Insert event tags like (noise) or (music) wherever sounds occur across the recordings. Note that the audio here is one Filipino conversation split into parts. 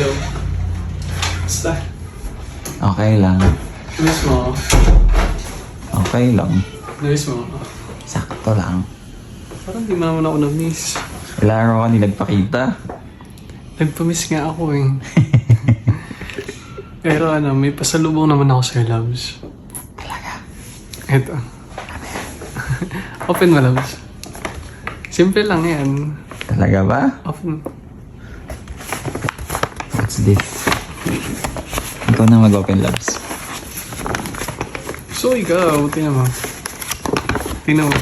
Hello. Basta. Okay lang. Miss mo? Okay lang. Miss mo? Sakto lang. Parang di mo naman ako na-miss. Ilang araw ka nagpakita. Nagpa-miss nga ako eh. (laughs) Pero ano, may pasalubong naman ako sa'yo, loves. Talaga. Ito. (laughs) Open mo, loves. Simple lang yan. Talaga ba? Open. What's this? Ikaw na mag-open labs. So, ikaw, tingnan mo. Tingnan mo.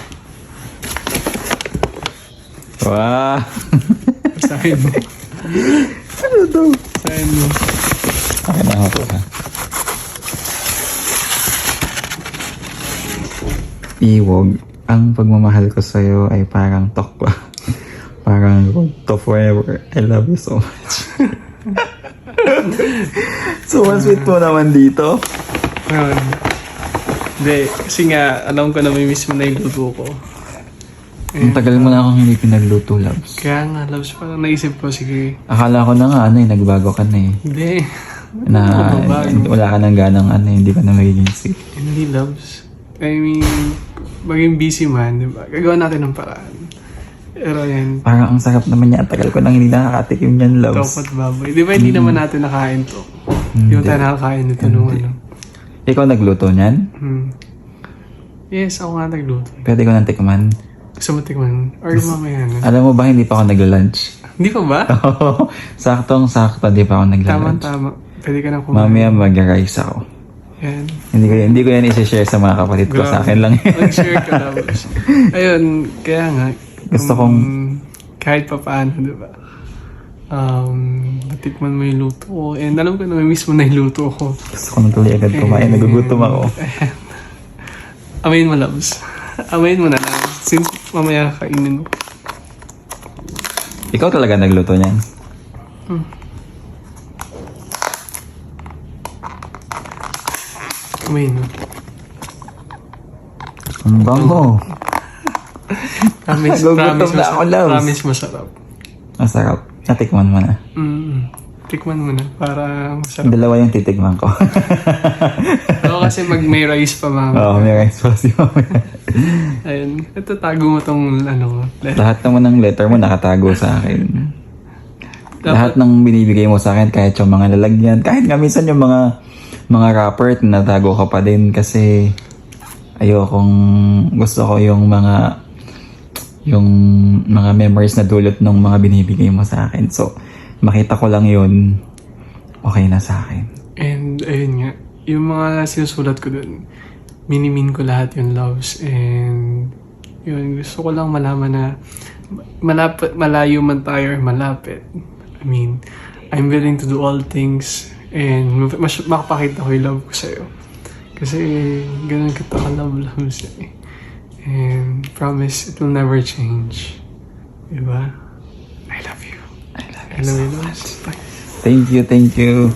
Wow! Basahin mo. ano to? Basahin mo. Okay na ako ha. Iwog, ang pagmamahal ko sa'yo ay parang tokwa. parang to forever. I love you so much. (laughs) so, sweet mo naman dito. Ngayon. Hindi, kasi nga, alam ko na may miss mo na yung luto ko. Ang tagal mo na akong hindi pinagluto, loves. Kaya nga, loves, parang naisip ko, sige, Akala ko na nga, ano eh, nagbago ka na eh. hindi. Na (laughs) Ano ba, bago? wala ka nang ganang ano, hindi ka na magiging sick. Hindi, loves. I mean, maging busy man, di ba? Gagawa natin ng paraan. Pero yan, Parang ang sarap naman niya. Ang tagal ko nang hindi nakakatikim yan, loves. topat baboy. Di ba hindi naman natin nakain to? Hindi mo tayo nakakain nito nung ano. Ikaw nagluto niyan? Hmm. Yes, ako nga nagluto. Pwede ko nang tikman. Gusto mo tikman? Or mamaya na. Alam mo ba, hindi pa ako nagla-lunch. Hindi pa ba? Saktong sakto, hindi pa ako Tama, nagla-lunch. tama. Pwede ka na kumain. Mamaya mag-rice ako. Yan. Hindi ko, hindi ko yan isi-share sa mga kapatid ko. Sa akin lang. Mag-share ka na. (laughs) Ayun, kaya nga. Gusto kong- Kahit pa paano, di ba? Um, natikman mo yung luto ko. And alam ko na may miss mo na yung luto ko. Gusto ko nang tuloy agad kumain. Nagugutom ako. (laughs) Amayin mo, loves. Amayin mo na lang. Since mamaya kainin mo. Ikaw talaga nagluto niyan? Amayin mo. Ang bango. Promise, Nagugutom promise, na ako, masarap. loves. Promise, masarap. Masarap. Natikman mo na. Mm, tikman mo na para masarap. Dalawa yung titikman ko. (laughs) Oo, kasi mag may rice pa mama. Oo, may rice pa si mama. Ayun, ito tago mo tong ano. le- Lahat naman ng letter mo nakatago sa akin. Dapat- Lahat ng binibigay mo sa akin, kahit yung mga lalagyan, kahit nga minsan yung mga mga wrapper, natago ka pa din kasi ayokong gusto ko yung mga yung mga memories na dulot ng mga binibigay mo sa akin. So, makita ko lang yun, okay na sa akin. And ayun nga, yung mga sinusulat ko dun, minimin ko lahat yung loves and yun, gusto ko lang malaman na malapit, malayo man tayo malapit. I mean, I'm willing to do all things and mas makapakita ko yung love ko sa'yo. Kasi ganun kita ka-love loves eh. And promise, it will never change. Diba? I love you. I love I love you, loves. Bye. Thank you, thank you.